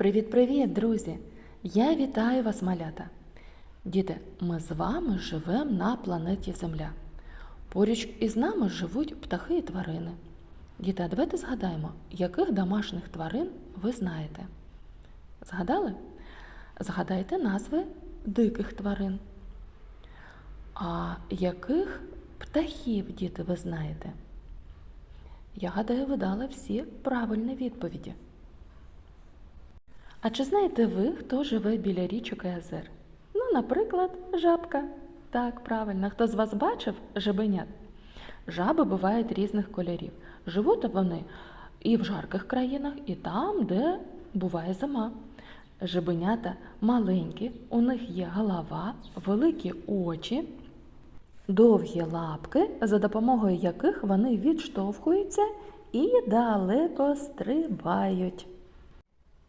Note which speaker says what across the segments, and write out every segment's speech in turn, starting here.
Speaker 1: Привіт-привіт, друзі! Я вітаю вас, малята. Діти, ми з вами живемо на планеті Земля. Поруч із нами живуть птахи і тварини. Діти, а давайте згадаємо, яких домашніх тварин ви знаєте. Згадали? Згадайте назви диких тварин. А яких птахів, діти, ви знаєте? Я гадаю, ви дали всі правильні відповіді. А чи знаєте ви, хто живе біля річок і озер? Ну, наприклад, жабка. Так, правильно. Хто з вас бачив жабенят? Жаби бувають різних кольорів. Живуть вони і в жарких країнах, і там, де буває зима. Жабенята маленькі, у них є голова, великі очі, довгі лапки, за допомогою яких вони відштовхуються і далеко стрибають.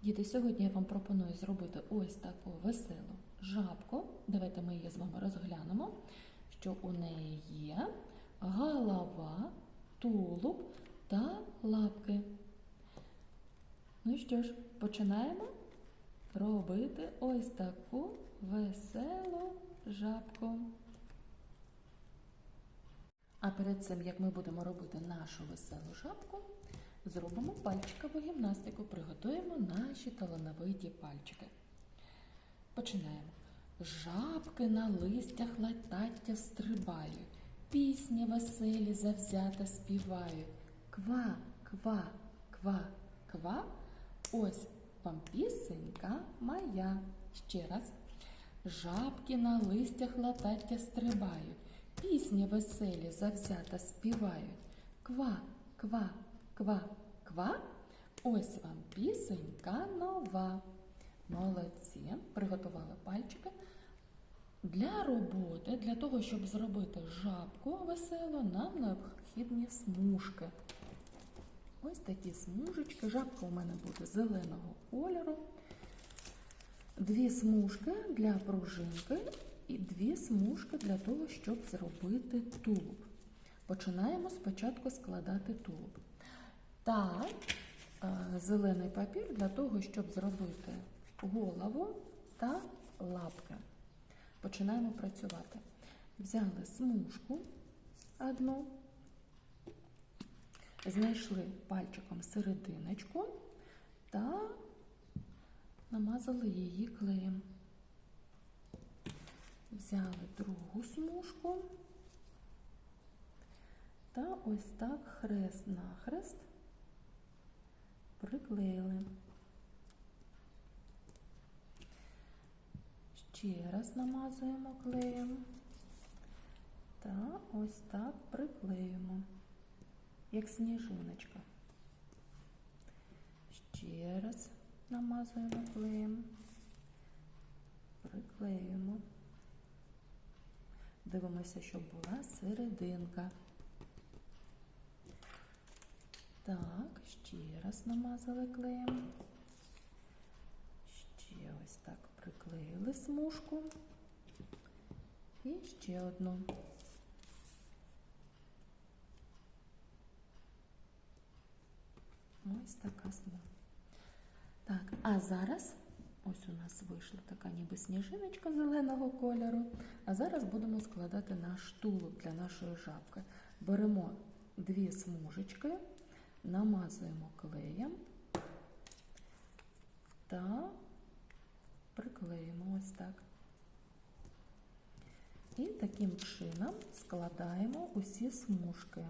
Speaker 1: Діти, сьогодні я вам пропоную зробити ось таку веселу жабку. Давайте ми її з вами розглянемо, що у неї є голова, тулуб та лапки. Ну що ж, починаємо робити ось таку веселу жабку. А перед цим, як ми будемо робити нашу веселу жабку, зробимо пальчикову гімнастику, приготуємо наші талановиті пальчики. Починаємо. Жабки на листях летаття стрибають, пісні веселі завзято співають. Ква, ква, ква, ква. Ось вам пісенька моя. Ще раз. Жабки на листях латаття стрибають, пісні веселі завзято співають. Ква, ква, ква, ква. Ось вам пісенька нова. Молодці. Приготували пальчики. Для роботи, для того, щоб зробити жабку веселу, нам необхідні смужки. Ось такі смужечки. Жабка у мене буде зеленого кольору. Дві смужки для пружинки і дві смужки для того, щоб зробити тулуб. Починаємо спочатку складати тулуб. Та е, зелений папір для того, щоб зробити голову та лапки. Починаємо працювати. Взяли смужку одну, знайшли пальчиком серединочку та намазали її клеєм. Взяли другу смужку та ось так хрест нахрест приклеїли. Ще раз намазуємо клеєм та ось так приклеюємо, як сніжиночка. Ще раз намазуємо клеєм, приклеюємо. Дивимося, щоб була серединка. Так, ще раз намазали клеєм. Ще ось так приклеїли смужку. І ще одну. Ось така смужка. Так, а зараз ось у нас вийшла така ніби сніжиночка зеленого кольору. А зараз будемо складати наш тулуб для нашої жабки. Беремо дві смужечки, намазуємо клеєм та приклеїмо ось так. І таким чином складаємо усі смужки.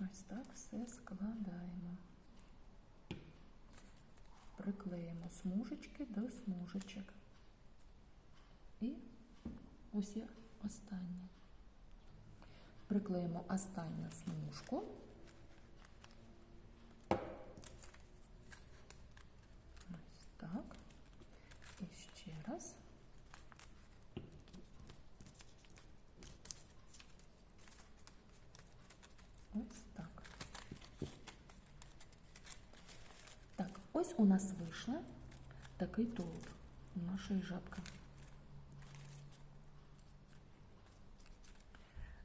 Speaker 1: Ось так все складаємо. Приклеїмо смужечки до смужечок. І усі останні. Приклеїмо останню смужку. Ось так. І ще раз. Ось так. Так, ось у нас вийшла такий тулуб нашої жабки.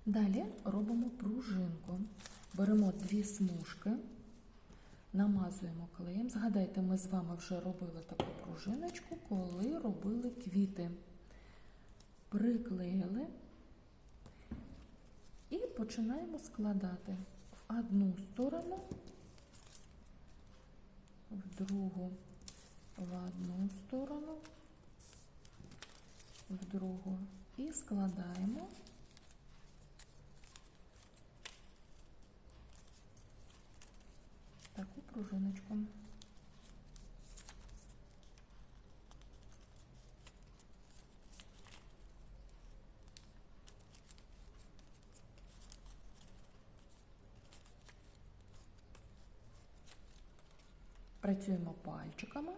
Speaker 1: Далі робимо пружинку. Беремо дві смужки, намазуємо клеєм. Згадайте, ми з вами вже робили таку пружиночку, коли робили квіти. Приклеїли і починаємо складати в одну сторону, в другу, в одну сторону, в другу і складаємо. Таку пружиночку. Працюємо пальчиками.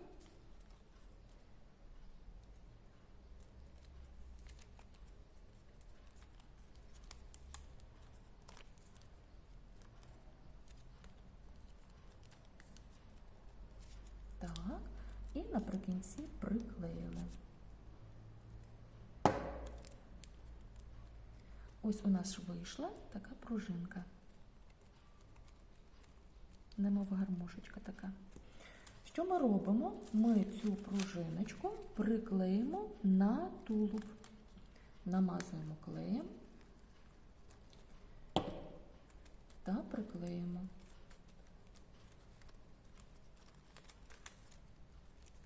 Speaker 1: Так, і наприкінці приклеїли. Ось у нас вийшла така пружинка. Немов гармошечка така. Що ми робимо? Ми цю пружиночку приклеїмо на тулуб. Намазуємо клеєм та приклеїмо.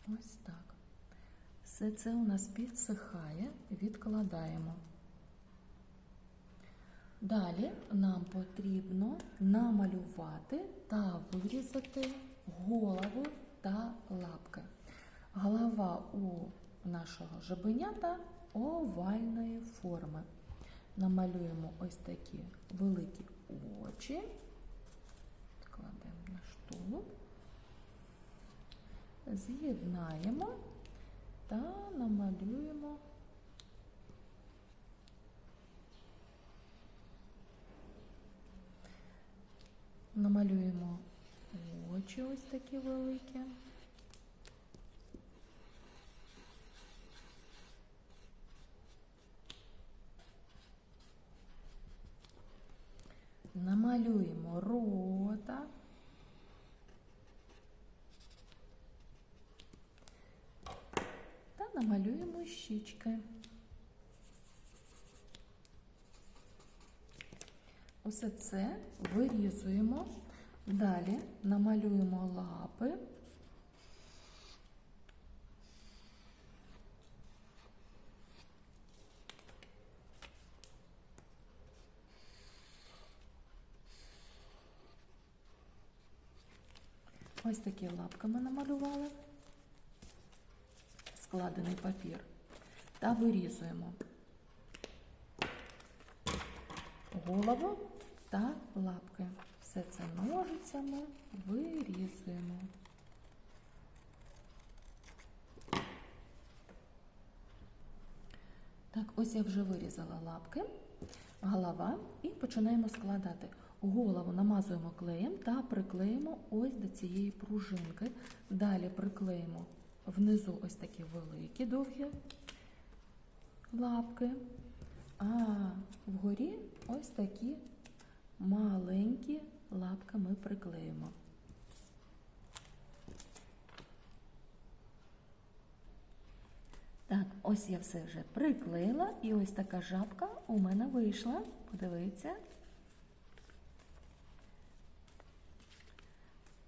Speaker 1: Ось так. Все це у нас підсихає, відкладаємо. Далі нам потрібно намалювати та вирізати голову та лапки. Голова у нашого жабенята овальної форми. Намалюємо ось такі великі очі, кладемо на штулуб, з'єднаємо та намалюємо намалюємо очі ось такі великі. Намалюємо рота. Та намалюємо щічки. Усе це вирізуємо. Далі намалюємо лапи. Ось такі лапки ми намалювали, складений папір, та вирізуємо голову та лапки. Все це ножицями вирізуємо. Так, ось я вже вирізала лапки, голова і починаємо складати. Голову намазуємо клеєм та приклеїмо ось до цієї пружинки. Далі приклеїмо внизу ось такі великі довгі лапки, а вгорі ось такі маленькі лапки ми приклеїмо. Так, ось я все вже приклеїла, і ось така жабка у мене вийшла. Подивіться.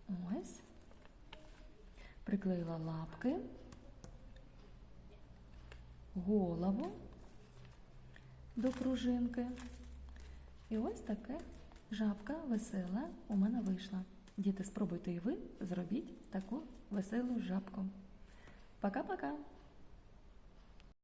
Speaker 1: Ось. Приклеїла лапки, голову до пружинки. І ось таке жабка весела у мене вийшла. Діти, спробуйте і ви зробіть таку веселу жабку. Пока-пока!